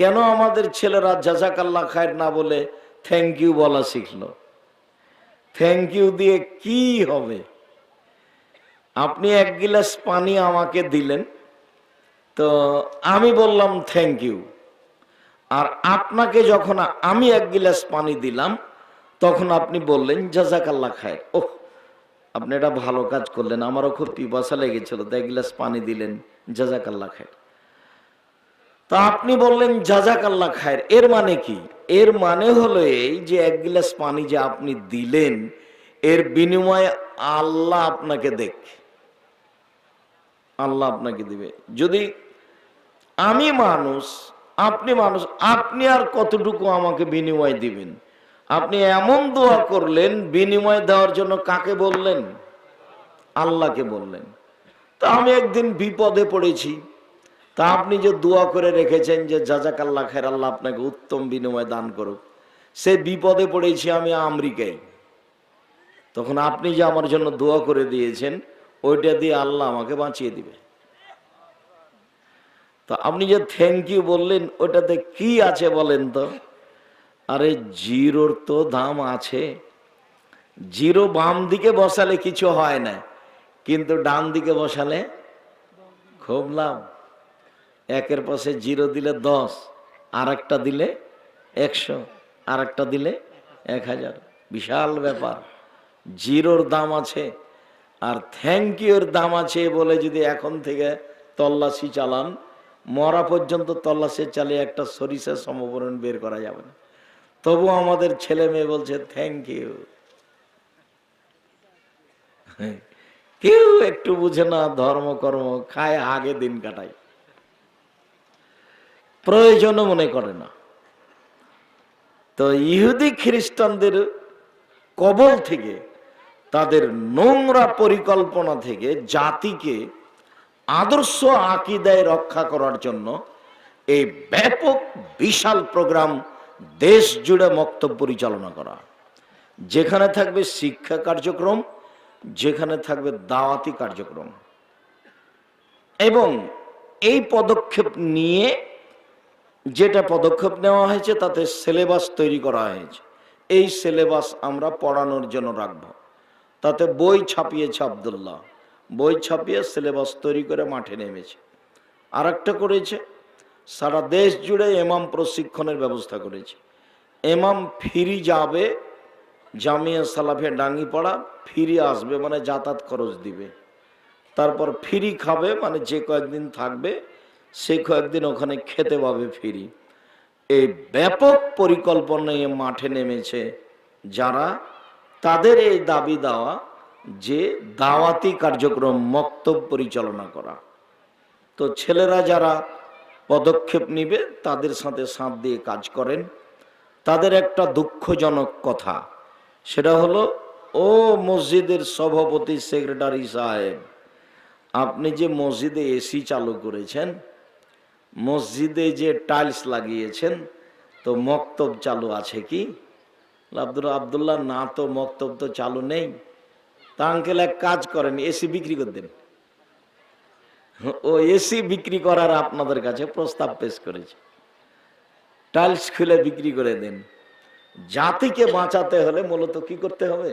কেন আমাদের ছেলেরা জাজাকাল্লা খায়ের না বলে থ্যাংক ইউ বলা শিখলো? থ্যাংক ইউ দিয়ে কি হবে? আপনি এক গিলাস পানি আমাকে দিলেন, তো আমি বললাম থ্যাংক ইউ আর আপনাকে যখন আমি এক গিলাস পানি দিলাম, তখন আপনি বললেন জাজাকাল্লা খায় ওহ, আপনি এটা ভালো কাজ করলেন, আমারও খুব পিপাসা লেগেছিল, তো এক গিলাস পানি দিলেন জাজাকাল্লা খায় তা আপনি বললেন জাজাকাল্লা খায়ের। এর মানে কি? এর মানে হলো এই যে, এক গিলাস পানি যে আপনি দিলেন, এর বিনিময়ে আল্লাহ আপনাকে দেখ। আল্লাহ আপনাকে দিবে। যদি আমি মানুষ, আপনি মানুষ, আপনি আর কতটুকু আমাকে বিনিময় দিবেন? আপনি এমন দোয়া করলেন, বিনিময় দেওয়ার জন্য কাকে বললেন? আল্লাহকে বললেন। তা আমি একদিন বিপদে পড়েছি। তা আপনি যে দোয়া করে রেখেছেন যে যাজাক আল্লাহ খের আল্লাহ আপনাকে উত্তম বিনিময় দান করুক। সে বিপদে পড়েছি আমি আমেরিকায়। তখন আপনি যে আমার জন্য দোয়া করে দিয়েছেন, ওইটা দিয়ে আল্লাহ আমাকে বাঁচিয়ে দিবে। তো আপনি যে থ্যাংক ইউ বললেন, ওটাতে কি আছে বলেন তো? আরে জিরোর তো দাম আছে। জিরো বাম দিকে বসালে কিছু হয় না, কিন্তু ডান দিকে বসালে খুব লাভ। একের পাশে জিরো দিলে দশ আর একটা দিলে একশো আর একটা দিলে এক হাজার। বিশাল ব্যাপার। জিরোর দাম আছে আর থ্যাংক ইউর দাম আছে বলে যদি এখন থেকে তল্লাশি চালান, মরা পর্যন্ত তল্লাশি চালিয়ে একটা সরিষার সমবরণ বের করা যাবে না। তবু আমাদের ছেলে মেয়ে বলছে থ্যাংক ইউ কেউ একটু বুঝে না ধর্ম কর্ম খায় আগে দিন কাটায়। প্রয়োজনও মনে করে না। তো ইহুদি খ্রিস্টানদের কবল থেকে, তাদের নোংরা পরিকল্পনা থেকে জাতিকে আদর্শ আকিদায় রক্ষা করার জন্য এই ব্যাপক, বিশাল প্রোগ্রাম দেশ জুড়ে মক্তব্য পরিচালনা করা। যেখানে থাকবে শিক্ষা কার্যক্রম, যেখানে থাকবে দাওয়াতি কার্যক্রম। এবং এই পদক্ষেপ নিয়ে যেটা পদক্ষেপ নেওয়া হয়েছে, তাতে সিলেবাস তৈরি করা হয়েছে। এই সিলেবাস আমরা পড়ানোর জন্য রাখব। তাতে বই ছাপিয়েছে আবদুল্লাহ। বই ছাপিয়ে সিলেবাস তৈরি করে মাঠে নেমেছে। আর একটা করেছে, সারা দেশ জুড়ে এমাম প্রশিক্ষণের ব্যবস্থা করেছে। এমাম ফিরি যাবে, জামিয়া সালাফে ডাঙ্গিপাড়া ফিরি আসবে মানে যাতায়াত খরচ দিবে। তারপর ফিরি খাবে মানে যে কয়েকদিন থাকবে সে কয়েকদিন ওখানে খেতে পাবে ফিরি। এই ব্যাপক পরিকল্পনায় মাঠে নেমেছে যারা তাদের এই দাবি দেওয়া যে দাওয়াতি কার্যক্রম, মক্তব পরিচালনা করা। তো ছেলেরা যারা পদক্ষেপ নিবে, তাদের সাথে সাথ দিয়ে কাজ করেন। তাদের একটা দুঃখজনক কথা, সেটা হলো, ও মসজিদের সভাপতি সেক্রেটারি সাহেব, আপনি যে মসজিদে এসি চালু করেছেন মসজিদে যে টাইলস লাগিয়েছেন, তো মক্তব চালু আছে কি? আব্দুল আবদুল্লাহ, না তো মক্তব তো চালু নেই। তা আঙ্কেল এক কাজ করেন এসি বিক্রি করে দেন। ও এসি বিক্রি করার আপনাদের কাছে প্রস্তাব পেশ করেছে। টাইলস খুলে বিক্রি করে দেন। জাতিকে বাঁচাতে হলে মূলত কি করতে হবে?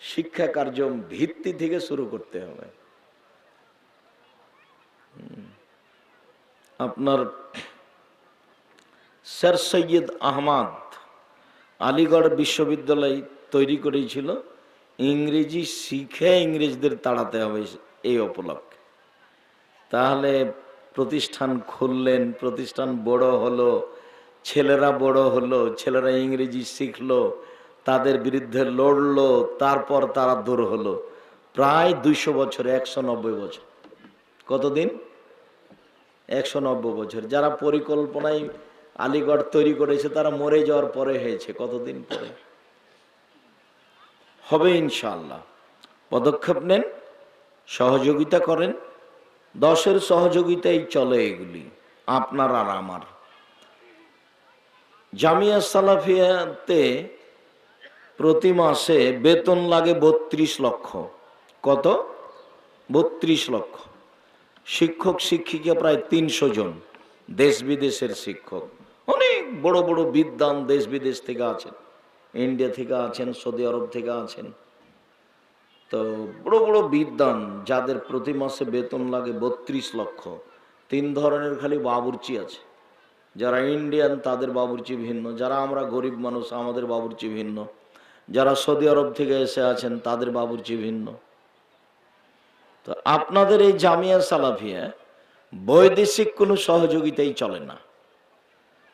শিক্ষা কার্য ভিত্তি থেকে শুরু করতে হবে। হুম। আপনার স্যার সৈয়দ আহমদ আলিগড় বিশ্ববিদ্যালয় তৈরি করেছিল। ইংরেজি শিখে ইংরেজদের তাড়াতে হবে এই উপলক্ষে। তাহলে প্রতিষ্ঠান খুললেন, প্রতিষ্ঠান বড় হলো, ছেলেরা বড় হলো, ছেলেরা ইংরেজি শিখলো, তাদের বিরুদ্ধে লড়লো, তারপর তারা দূর হলো। প্রায় দুইশো বছর, একশো নব্বই বছর। কতদিন? একশো নব্বই বছর। যারা পরিকল্পনায় আলিগড় তৈরি করেছে, তারা মরে যাওয়ার পরে হয়েছে, কতদিন পরে? হবে ইনশাল্লাহ পদক্ষেপ নেন, সহযোগিতা করেন। দশের সহযোগিতাই চলে এগুলি, আপনার আর আমার। জামিয়া সালাফিয়াতে প্রতি মাসে বেতন লাগে বত্রিশ লক্ষ। কত? বত্রিশ লক্ষ। শিক্ষক শিক্ষিকা প্রায় তিনশো জন, দেশ বিদেশের শিক্ষক। অনেক বড় বড় বিদ্যান দেশ বিদেশ থেকে আছেন, ইন্ডিয়া থেকে আছেন, সৌদি আরব থেকে আছেন। তো বড় বড় বিদ্যান যাদের প্রতি মাসে বেতন লাগে বত্রিশ লক্ষ, তিন ধরনের খালি বাবুর্চি আছে। যারা ইন্ডিয়ান, তাদের বাবুর্চি ভিন্ন, যারা আমরা গরিব মানুষ, আমাদের বাবুর্চি ভিন্ন। যারা সৌদি আরব থেকে এসে আছেন, তাদের বাবুর্চি ভিন্ন। তো আপনাদের এই জামিয়া সালাফিয়া বৈদেশিক কোনো সহযোগিতাই চলে না।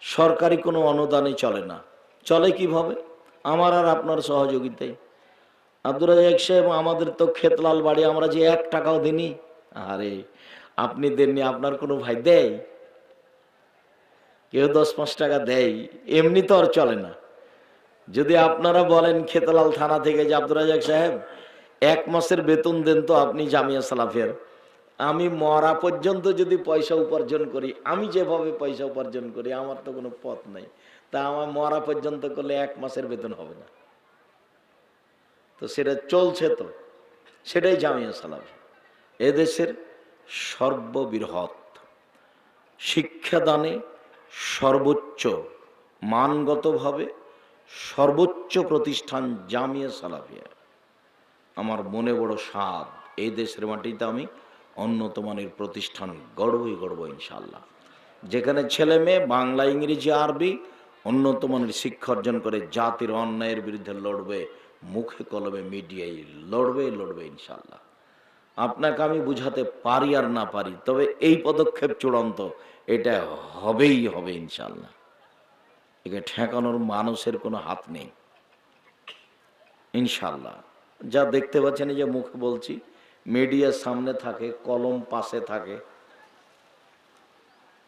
সরকারি কোনো অনুদানে চলে না। চলে কীভাবে? আমার আর আপনার সহযোগিতায় আব্দুর রাজাক সাহেব, আমাদের তো খেতলাল বাড়ি, আমরা যে এক টাকাও দিনি আরে, আপনি দেননি, আপনার কোনো ভাই দেয়? কেউ দশ পাঁচ টাকা দেয়, এমনি তো আর চলে না। যদি আপনারা বলেন খেতলাল থানা থেকে যে আব্দুর রাজাক সাহেব এক মাসের বেতন দেন তো আপনি জামিয়া সালাফের। আমি মরা পর্যন্ত যদি পয়সা উপার্জন করি, আমি যেভাবে পয়সা উপার্জন করি, আমার তো কোনো পথ নাই। তা আমার মরা পর্যন্ত করলে এক মাসের বেতন হবে না। তো সেটা চলছে তো। সেটাই জামিয়া সালাফ। এদেশের সর্ববৃহৎ শিক্ষাদানে সর্বোচ্চ মানগতভাবে সর্বোচ্চ প্রতিষ্ঠান জামিয়া সালাফিয়া। আমার মনে বড় স্বাদ। এই দেশের মাটিতে আমি উন্নত মানের প্রতিষ্ঠান গড়বই গড়ব ইনশাল্লাহ যেখানে ছেলে মেয়ে, বাংলা, ইংরেজি, আরবি উন্নত মানের শিক্ষা অর্জন করে জাতির অন্যায়ের বিরুদ্ধে লড়বে, মুখে কলমে মিডিয়ায় লড়বে লড়বে ইনশাল্লাহ আপনাকে আমি বুঝাতে পারি আর না পারি, তবে এই পদক্ষেপ চূড়ান্ত, এটা হবেই হবে ইনশাল্লাহ একে ঠেকানোর মানুষের কোনো হাত নেই। ইনশাল্লাহ যা দেখতে পাচ্ছেন যে মুখে বলছি মিডিয়ার সামনে থাকে, কলম পাশে থাকে।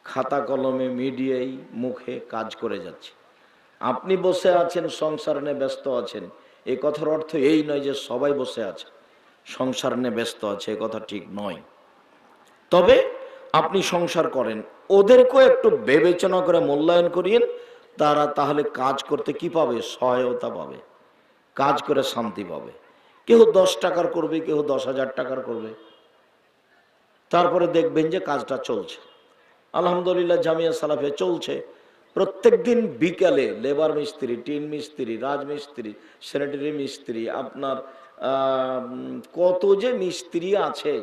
খাতা কলমে মিডিয়াই মুখে কাজ করে যাচ্ছে। আপনি বসে আছেন, সংসার নিয়ে ব্যস্ত আছেন এই কথার অর্থ এই নয় যে সবাই বসে আছে। সংসার নিয়ে ব্যস্ত আছে, এ কথা ঠিক নয়। তবে আপনি সংসার করেন, ওদেরকেও একটু বিবেচনা করে মূল্যায়ন করিয়েন, তারা তাহলে কাজ করতে কি পাবে? সহায়তা পাবে। কাজ করে শান্তি পাবে। কেউ দশ টাকার করবে কেউ দশ হাজার টাকার করবে। তারপরে দেখবেন যে কাজটা চলছে। আলহামদুলিল্লাহ জামিয়া সালাফে চলছে। প্রত্যেক দিন বিকালে লেবার মিস্ত্রি, টিন মিস্ত্রি রাজমিস্ত্রি স্যানিটারি মিস্ত্রি, আপনার কত যে মিস্ত্রি আছে,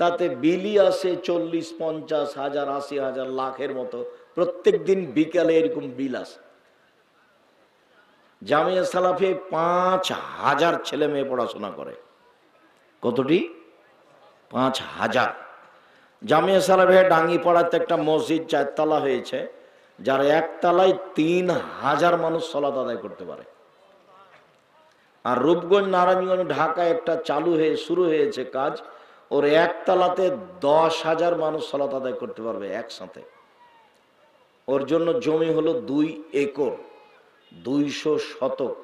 তাতে বিলি আসে চল্লিশ, পঞ্চাশ, হাজার, আশি হাজার, লাখের মতো। প্রত্যেক দিন বিকালে এরকম বিল আসে। জামিয়া সালাফে পাঁচ হাজার ছেলে মেয়ে পড়াশোনা করে। কতটি? পাঁচ হাজার। জামিয়া সালাফে ডাঙ্গি পাড়াতে একটা মসজিদ চারতলা হয়েছে, যার একতলায় তিন হাজার মানুষ সলাত আদায় করতে পারে। আর রূপগঞ্জ, নারায়ণগঞ্জ, ঢাকায় একটা চালু হয়ে শুরু হয়েছে কাজ, ওর একতলাতে দশ হাজার মানুষ সলাত আদায় করতে পারবে একসাথে। ওর জন্য জমি হলো দুই একর। দুইশো শতক,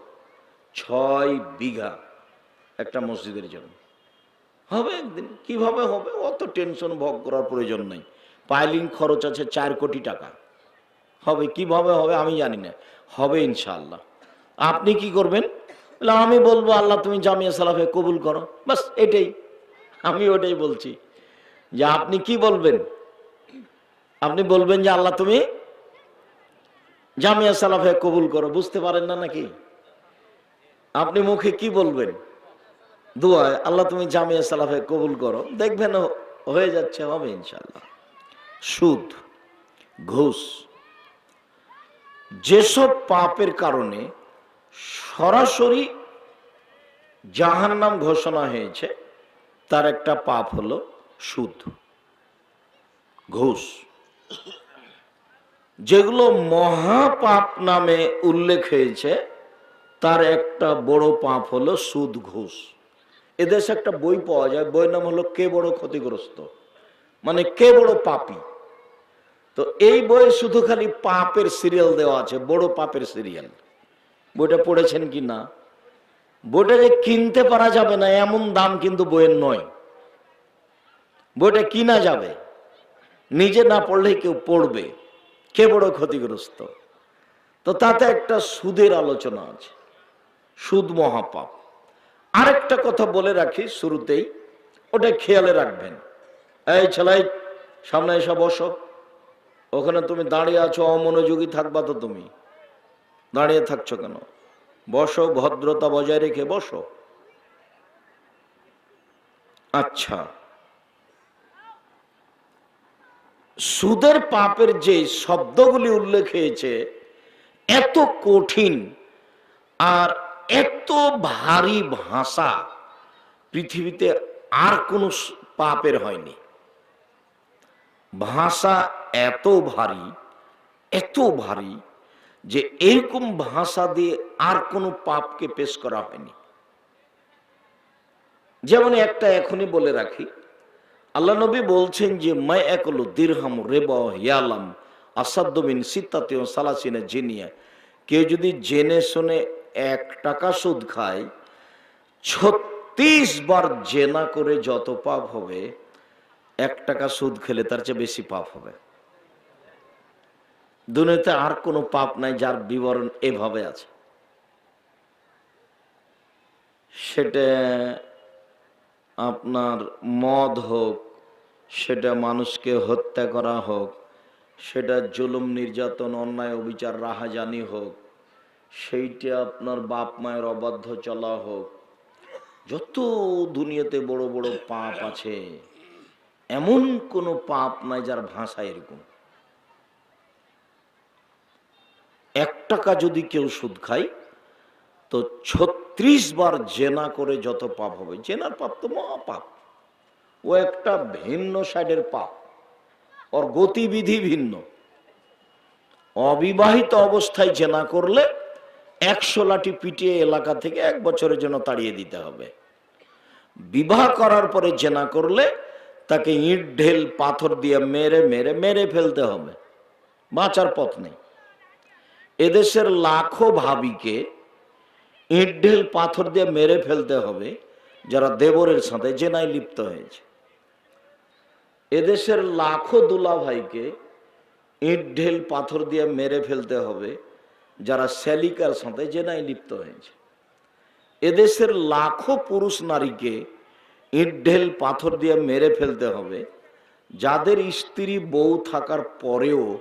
ছয় বিঘা একটা মসজিদের জন্য। হবে একদিন, কীভাবে হবে? অত টেনশন ভোগ করার প্রয়োজন নেই। পাইলিং খরচ আছে চার কোটি টাকা। হবে, কীভাবে হবে আমি জানি না। হবে ইনশাআল্লাহ। আপনি কি করবেন? আমি বলব, আল্লাহ তুমি জামিয়া সালাফে কবুল করো। বাস, এটাই। আমি ওটাই বলছি। যে আপনি কি বলবেন? আপনি বলবেন যে, আল্লাহ তুমি জামিয়া সালাফে কবুল করো, বুঝতে পারেন না নাকি? আপনি মুখে কি বলবেন? দোয়ায়, আল্লাহ তুমি জামিয়া সালাফে কবুল করো। দেখবেন হয়ে যাচ্ছে, হবে ইনশাল্লাহ সুদ, ঘুষ, যেসব পাপের কারণে সরাসরি জাহান নাম ঘোষণা হয়েছে, তার একটা পাপ হলো সুদ, ঘুষ। যেগুলো মহাপাপ নামে উল্লেখ হয়েছে, তার একটা বড় পাপ হলো সুদ ঘুষ। এদেশে একটা বই পাওয়া যায়, বইয়ের নাম হলো কে বড় ক্ষতিগ্রস্ত মানে কে বড় পাপি। তো এই বইয়ে শুধু খালি পাপের সিরিয়াল দেওয়া আছে, বড় পাপের সিরিয়াল বইটা পড়েছেন কি না? বইটা যে কিনতে পারা যাবে না, এমন দাম কিন্তু বইয়ের নয়। বইটা কিনা যাবে? নিজে না পড়লে কেউ পড়বে। কে বড় ক্ষতিগ্রস্ত? তো তাতে একটা সুদের আলোচনা আছে, সুদ মহাপাপ। আরেকটা কথা বলে রাখি শুরুতেই, ওটা খেয়ালে রাখবেন। এই ছেলাই, সামনে এসে বসো। ওখানে তুমি দাঁড়িয়ে আছো, অমনোযোগী থাকবা তো তুমি। দাঁড়িয়ে থাকছো কেন? বসো, ভদ্রতা বজায় রেখে বসো। আচ্ছা। সুদের পাপের যে শব্দগুলি উল্লেখ হয়েছে, এত কঠিন আর এত ভারী ভাষা পৃথিবীতে আর কোনো পাপের হয়নি। ভাষা এত ভারী এত ভারী যে এরকম ভাষা দিয়ে আর কোনো পাপকে পেশ করা হয়নি। যেমন একটা এখনই বলে রাখি আল্লাহ নবী বলছেন যে, মাই একলো দিরহাম রেব ইয়ালাম আসাদ্দমিন সিতাতে সালাসিনে জিনিয়া। কেউ যদি জেনে শুনে এক টাকা সুদ খায়, ছত্রিশ বার জেনা করে যত পাপ হবে, এক টাকা সুদ খেলে তার চেয়ে বেশি পাপ হবে। দুনিয়াতে আর কোনো পাপ নাই যার বিবরণ এভাবে আছে। সেটা আপনার মদ হোক সেটা মানুষকে হত্যা করা হোক, সেটা জুলুম, নির্যাতন, অন্যায়, অবিচার, রাহাজানি হোক, সেইটা আপনার বাপ মায়ের অবাধ্য চলা হোক। যত দুনিয়াতে বড় বড় পাপ আছে, এমন কোনো পাপ নাই যার ভাষা এরকম। এক টাকা যদি কেউ সুদ খায়, তো ছত্রিশ বার জেনা করে যত পাপ হবে, জেনার পাপ তো মহাপাপ। ও একটা ভিন্ন সাইডের পাপ ওর গতিবিধি ভিন্ন। অবিবাহিত অবস্থায় জেনা করলে একশো লাঠি পিটিয়ে এলাকা থেকে এক বছরের জন্য তাড়িয়ে দিতে হবে। বিবাহ করার পরে জেনা করলে তাকে ইট, ঢেল, পাথর দিয়ে মেরে মেরে মেরে ফেলতে হবে। বাঁচার পথ নেই। এদেশের লাখো ভাবিকে ইট, ঢেল, পাথর দিয়ে মেরে ফেলতে হবে, যারা দেবরের সাথে জেনায় লিপ্ত হয়েছে। এদেশের লাখো দুলা ভাইকে ইট ঢেল পাথর দিয়ে মেরে ফেলতে হবে যারা স্যালিকার সাথে জেনায় লিপ্ত হয়েছে। এদেশের লাখো পুরুষ নারীকে ইট ঢেল পাথর দিয়ে মেরে ফেলতে হবে যাদের স্ত্রী বউ থাকার পরেও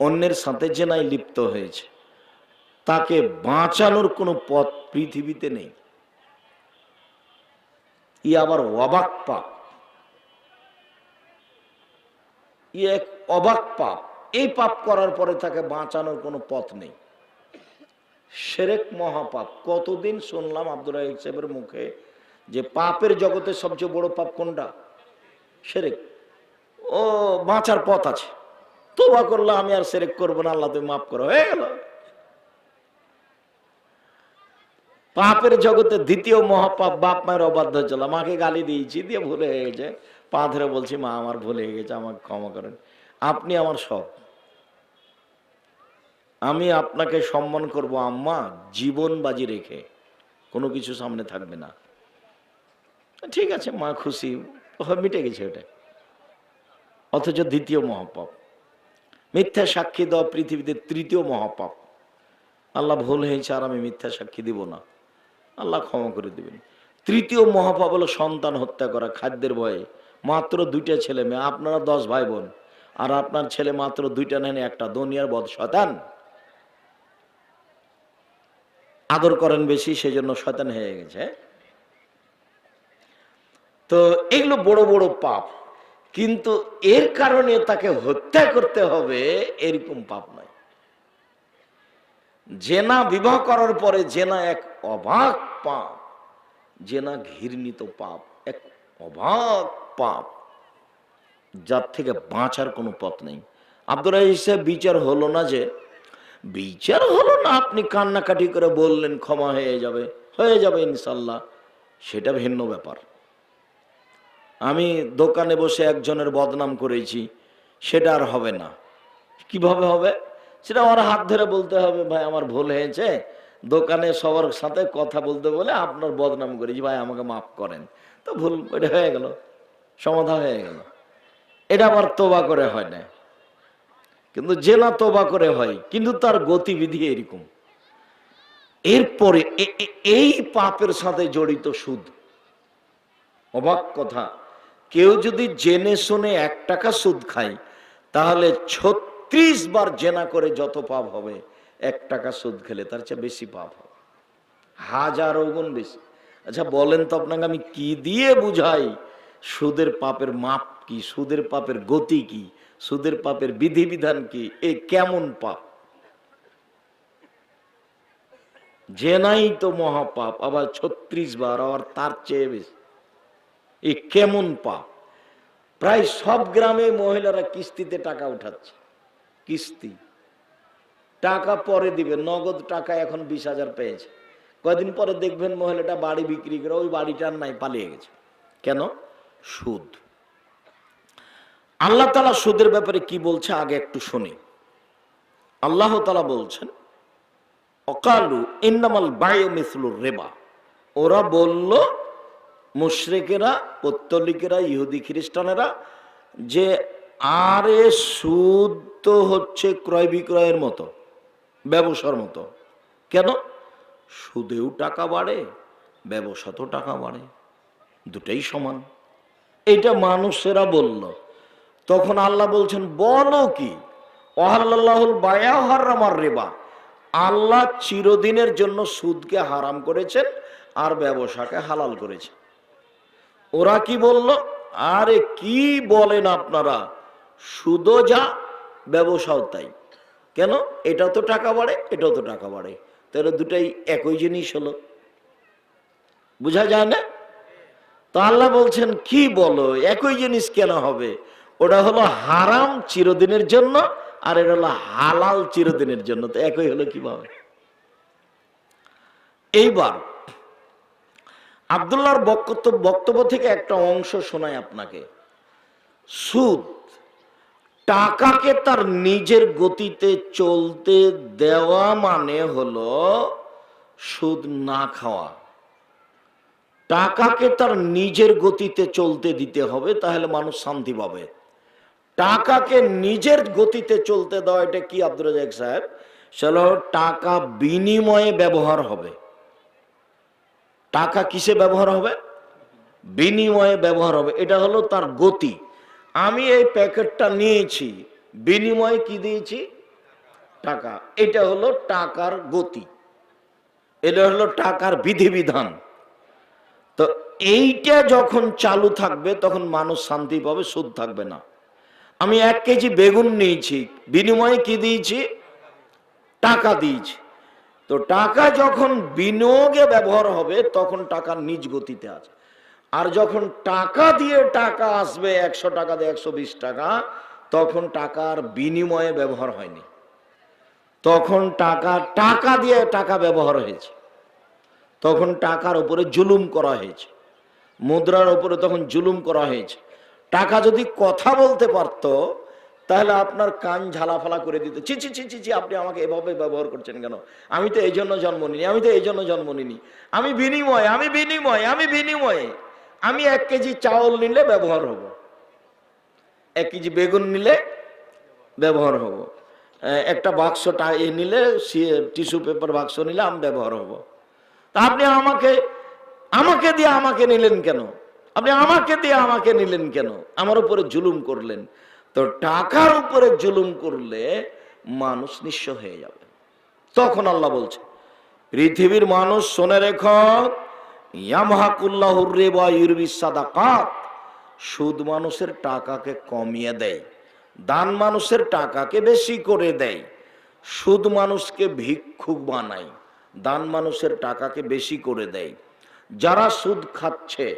অন্যের সাথে জেনায় লিপ্ত হয়েছে। তাকে বাঁচানোর কোনো পথ পৃথিবীতে নেই। ই আবার অবাক পাপ। এক অবাক পাপ। এই পাপ করার পরে তাকে বাঁচানোর কোনো পথ নেই। সেরেক মহাপাপ। কতদিন শুনলাম আব্দুল রাহিক সাহেবের মুখে যে পাপের জগতে সবচেয়ে বড় পাপ কোনটা? সেরেক। ও, বাঁচার পথ আছে। তোবা করলে আমি আর সেরেক করব না, আল্লাহ তুমি মাফ করো। হয়ে গেল। পাপের জগতে দ্বিতীয় মহাপাপ বাপ মায়ের অবাধ্য চল মাকে গালি দিয়েছি, দিয়ে ভুলে হয়ে গেছে পা ধরে বলছি, মা, আমার ভুলে হয়ে গেছে, আমাকে ক্ষমা করেন। আপনি আমার সব। আমি আপনাকে সম্মান করব, আম্মা, জীবন বাজি রেখে। কোনো কিছু সামনে থাকবে না। ঠিক আছে, মা খুশি, মিটে গেছে ওটা। অথচ দ্বিতীয় মহাপাপ। মিথ্যা সাক্ষী দেওয়া পৃথিবীতে তৃতীয় মহাপাপ। আল্লাহ ভুল হয়েছে আর আমি মিথ্যা সাক্ষী দিব না। আল্লাহ ক্ষমা করে দিবেন। তৃতীয় মহাপাপ হলো সন্তান হত্যা করা, খাদ্যের ভয়ে। মাত্র দুইটা ছেলে মেয়ে, আপনারা দশ ভাই বোন। আর আপনার ছেলে মাত্র দুইটা নেন, একটা দুনিয়ার বদ শতান আদর করেন বেশি, সেজন্য শতান হয়ে গেছে। তো এগুলো বড় বড় পাপ। কিন্তু এর কারণে তাকে হত্যা করতে হবে, এরকম পাপ নয়। জেনা বিবাহ করার পরে জেনা এক অবাক পাপ। জেনা ঘৃণিত পাপ, এক অবাক পাপ, যার থেকে বাঁচার কোনো পথ নেই। আব্দুল রাজিজ বিচার হলো না যে, বিচার হলো না, আপনি কান্নাকাটি করে বললেন, ক্ষমা হয়ে যাবে হয়ে যাবে ইনশাল্লাহ, সেটা ভিন্ন ব্যাপার। আমি দোকানে বসে একজনের বদনাম করেছি, সেটা আর হবে না। কীভাবে হবে? সেটা আমার হাত ধরে বলতে হবে, ভাই, আমার ভুল হয়েছে, দোকানে সবার সাথে কথা বলতে বলে আপনার বদনাম করেছি, ভাই, আমাকে মাফ করেন। তো ভুল, এটা হয়ে গেল। সমাধান হয়ে গেল। এটা আবার তোবা করে হয় না কিন্তু জেনা তোবা করে হয়, কিন্তু তার গতিবিধি এরকম। এরপরে এই পাপের সাথে জড়িত সুদ। অবাক কথা, কেউ যদি জেনে শুনে এক টাকা সুদ খায়, তাহলে ছত্রিশ বার জেনা করে যত পাপ হবে, এক টাকা সুদ খেলে তার চেয়ে বেশি পাপ হবে। হাজারো গুণ বেশি। আচ্ছা বলেন তো আপনাকে আমি কি দিয়ে বুঝাই? সুদের পাপের মাপ কি? সুদের পাপের গতি কি? সুদের পাপের বিধিবিধান কি? এ কেমন পাপ? জেনাই তো মহাপাপ, আবার ছত্রিশ বার, আবার তার চেয়ে বেশি। এ কেমন পাপ? প্রায় সব গ্রামে মহিলারা কিস্তিতে টাকা উঠাচ্ছে। কিস্তি। টাকা পরে দিবে, নগদ টাকা এখন বিশ হাজার পেয়েছে। কয়দিন পরে দেখবেন মহিলাটা বাড়ি বিক্রি করে, ওই বাড়িটার নাই পালিয়ে গেছে। কেন? সুদ। আল্লাহ তালা সুদের ব্যাপারে কি বলছে আগে একটু শুনি। আল্লাহ তালা বলছেন, অকালু ইন্নামাল বায়ু মিসলুর রেবা। ওরা বলল, মুশরেকেরা, পত্তলিকেরা, ইহুদি খ্রিস্টানেরা, যে আরে সুদ তো হচ্ছে ক্রয় বিক্রয়ের মতো, ব্যবসার মতো। কেন? সুদেও টাকা বাড়ে ব্যবসাতেও টাকা বাড়ে, দুটাই সমান। এটা মানুষেরা বলল। তখন আল্লাহ বলছেন, বলো কি? ওহাল্লাহুল বায়া হারামার রেবা। আল্লাহ চিরদিনের জন্য সুদকে হারাম করেছেন আর ব্যবসাকে হালাল করেছেন। ওরা কি বলল? আরে কি বলেন আপনারা? সুদও যা, ব্যবসাও তাই। কেন? এটা তো টাকা বাড়ে, এটাও তো টাকা বাড়ে। তাহলে দুটাই একই জিনিস হলো। বোঝা যায় না? তো আল্লাহ বলছেন, কি বলো? একই জিনিস কেন হবে? ওটা হলো হারাম চিরদিনের জন্য আর এটা হলো হালাল চিরদিনের জন্য। তো একই হলো কীভাবে? এইবার আবদুল্লাহর বক্তব্য বক্তব্য থেকে একটা অংশ শোনায় আপনাকে। সুদ, টাকাকে তার নিজের গতিতে চলতে দেওয়া মানে হলো সুদ না খাওয়া। টাকাকে তার নিজের গতিতে চলতে দিতে হবে, তাহলে মানুষ শান্তি পাবে। টাকাকে নিজের গতিতে চলতে দেওয়া, এটা কি আব্দুল রাজাক সাহেব? সেটা হলো টাকা বিনিময়ে ব্যবহার হবে। টাকা কিসে ব্যবহার হবে? বিনিময়ে ব্যবহার হবে। এটা হলো তার গতি। আমি এই প্যাকেটটা নিয়েছি, বিনিময়ে কি দিয়েছি? টাকা। এটা হলো টাকার গতি। এটা হলো টাকার বিধিবিধান। তো এইটা যখন চালু থাকবে, তখন মানুষ শান্তি পাবে, সুদ থাকবে না। আমি এক কেজি বেগুন নিয়েছি, বিনিময়ে কি দিয়েছি? টাকা দিয়েছি। তো টাকা যখন বিনিয়োগে ব্যবহার হবে, তখন টাকা নিজ গতিতে আছে। আর যখন টাকা দিয়ে টাকা আসবে, একশো টাকা দিয়ে একশো বিশ টাকা, তখন টাকার বিনিময়ে ব্যবহার হয়নি। তখন টাকা টাকা দিয়ে টাকা ব্যবহার হয়েছে। তখন টাকার উপরে জুলুম করা হয়েছে। মুদ্রার উপরে তখন জুলুম করা হয়েছে। টাকা যদি কথা বলতে পারতো, তাহলে আপনার কান ঝালাফালা করে দিত। চি চি চি চি আপনি আমাকে এভাবে ব্যবহার করছেন কেন? আমি তো এই জন্য জন্ম নিনি আমি তো এই জন্য জন্ম নিনি আমি বিনিময় আমি বিনিময়, আমি বিনিময়ে, আমি এক কেজি চাউল নিলে ব্যবহার হব। এক কেজি বেগুন নিলে ব্যবহার হব। একটা বাক্সটা এ নিলে টিস্যু পেপার বাক্স নিলে আমি ব্যবহার হব। তা আপনি আমাকে আমাকে দিয়ে আমাকে নিলেন কেন? আপনি আমাকে দিয়ে আমাকে নিলেন কেন? আমার উপরে জুলুম করলেন। তো টাকার উপরে জুলুম করলে মানুষ নিঃস্ব হয়ে যাবে। তখন আল্লাহ বলছে, পৃথিবীর মানুষ শোনে রেখ রেবা ইউরবি সুদ মানুষের টাকাকে কমিয়ে দেয়, দান মানুষের টাকাকে বেশি করে দেয়, সুদ মানুষকে ভিক্ষুক বানায়। দান মানুষের টাকাকে বেশি করে দেয়। যারা সুদ খাচ্ছে,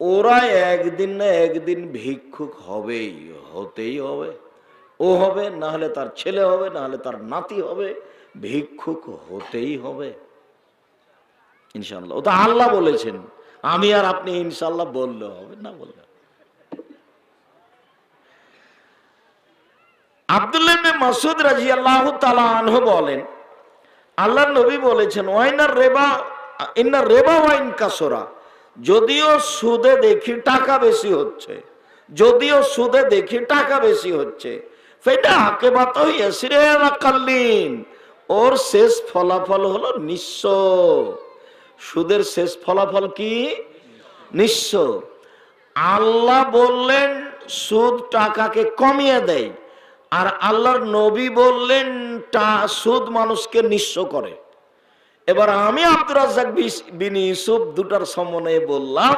ওরা একদিন না একদিন ভিক্ষুক হবেই, হতেই হবে। ও হবে, না হলে তার ছেলে হবে, না হলে তার নাতি হবে, ভিক্ষুক হতেই হবে। ইনশাল্লাহ ও তো আল্লাহ বলেছেন, আমি আর আপনি ইনশাল্লাহ বললে হবে, না বললে। আব্দুল্লাহ মাসুদ রাদিয়াল্লাহু তাআলা আনহু বলেন আল্লাহ নবী বলেছেন, ওয়াইনার রেবা, ইন্নার রেবা ওয়াইন কাসরা যদিও সুদে দেখি টাকা বেশি হচ্ছে, যদিও সুদে দেখি টাকা বেশি হচ্ছে ওর শেষ ফলাফল হলো নিঃস্ব। সুদের শেষ ফলাফল কি? নিঃস্ব। আল্লাহ বললেন, সুদ টাকাকে কমিয়ে দেয়, আর আল্লাহর নবী বললেন সুদ মানুষকে নিঃস্ব করে। এবার আমি বিন ইউসুফ দুটার সমন্বয়ে বললাম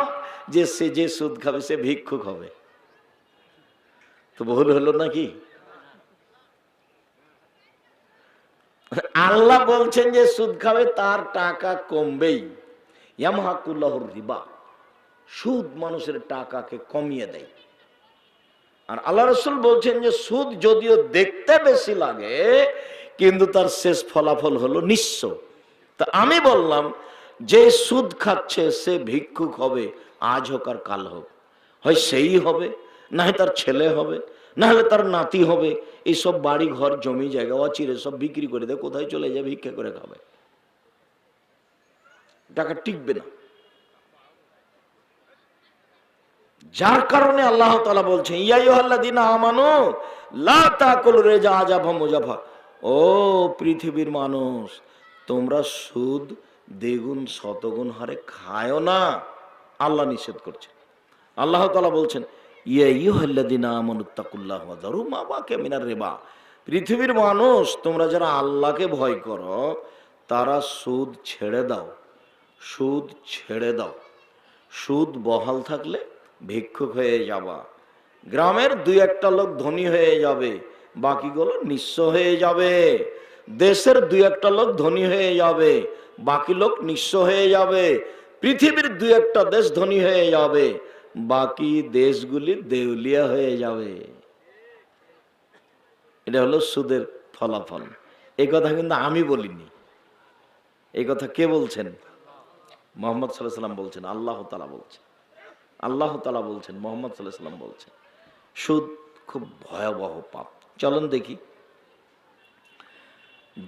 যে সে যে সুদ খাবে, সে ভিক্ষুক হবে। তো ভুল হলো নাকি? আল্লাহ বলছেন যে সুদ খাবে, তার টাকা কমবেই। ইয়ামহাকুল্লাহর রিবা। সুদ মানুষের টাকাকে কমিয়ে দেয়। আর আল্লাহ রসুল বলছেন যে সুদ যদিও দেখতে বেশি লাগে কিন্তু তার শেষ ফলাফল হলো নিঃস্ব। তা আমি বললাম, যে সুদ খাচ্ছে সে ভিক্ষুক হবে, আজ হোক আর কাল হোক। হয় সেই হবে, না হয় তার ছেলে হবে, না হলে তার নাতি হবে। এইসব বাড়ি ঘর, জমি, জায়গা, অচিরে সব বিক্রি করে দেয় কোথায় চলে যায়, ভিক্ষা করে খাবে। টাকা টিকবে না। যার কারণে আল্লাহ তালা বলছেন ইয়াইহাল্লাদিনা আমানু, লা তাকুল রেজা আজাফা মুজাফা ও পৃথিবীর মানুষ, তোমরা সুদ, দ্বিগুণ, শতগুণ হারে খায়ও না। আল্লাহ নিষেধ করছে আল্লাহ তালা বলছেন রেবা। পৃথিবীর মানুষ, তোমরা যারা আল্লাহকে ভয় করো, তারা সুদ ছেড়ে দাও। সুদ ছেড়ে দাও। সুদ বহাল থাকলে ভিক্ষুক হয়ে যাবা। গ্রামের দুই একটা লোক ধনী হয়ে যাবে। বাকিগুলো নিঃস্ব হয়ে যাবে। দেশের দুই একটা লোক ধনী হয়ে যাবে, বাকি লোক নিঃস্ব হয়ে যাবে। পৃথিবীর দুই একটা দেশ ধনী হয়ে যাবে, বাকি দেশগুলি দেউলিয়া হয়ে যাবে। এটা হলো সুদের ফলাফল। এই কথা কিন্তু আমি বলিনি। এই কথা কে বলছেন? মোহাম্মদ সাল্লাহ সাল্লাম বলছেন, আল্লাহ তালা বলছেন। আল্লাহ তালা বলছেন, মোহাম্মদ সাল্লাহ সাল্লাম বলছেন। সুদ খুব ভয়াবহ পাপ। চলুন দেখি।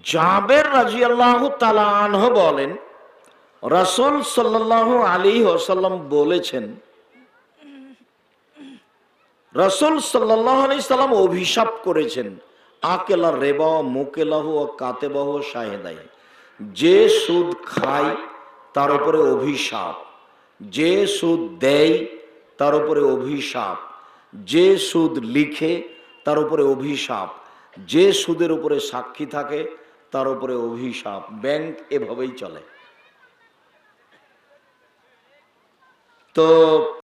জাবের রাজি আল্লাহ তালাহ বলেন, রসুল সাল্লাহ আলী ওসাল্লাম বলেছেন, রসুল সাল্লাহ আলি সাল্লাম অভিশাপ করেছেন, আকেলা রেবা মোকেলাহ ও কাতেবাহ শাহেদাই। যে সুদ খায়, তার উপরে অভিশাপ। যে সুদ দেয়, তার উপরে অভিশাপ। যে সুদ লিখে তার উপরে অভিশাপ। যে সুদের উপরে সাক্ষী থাকে, তার উপরে অভিশাপ। ব্যাংক এভাবেই চলে। তো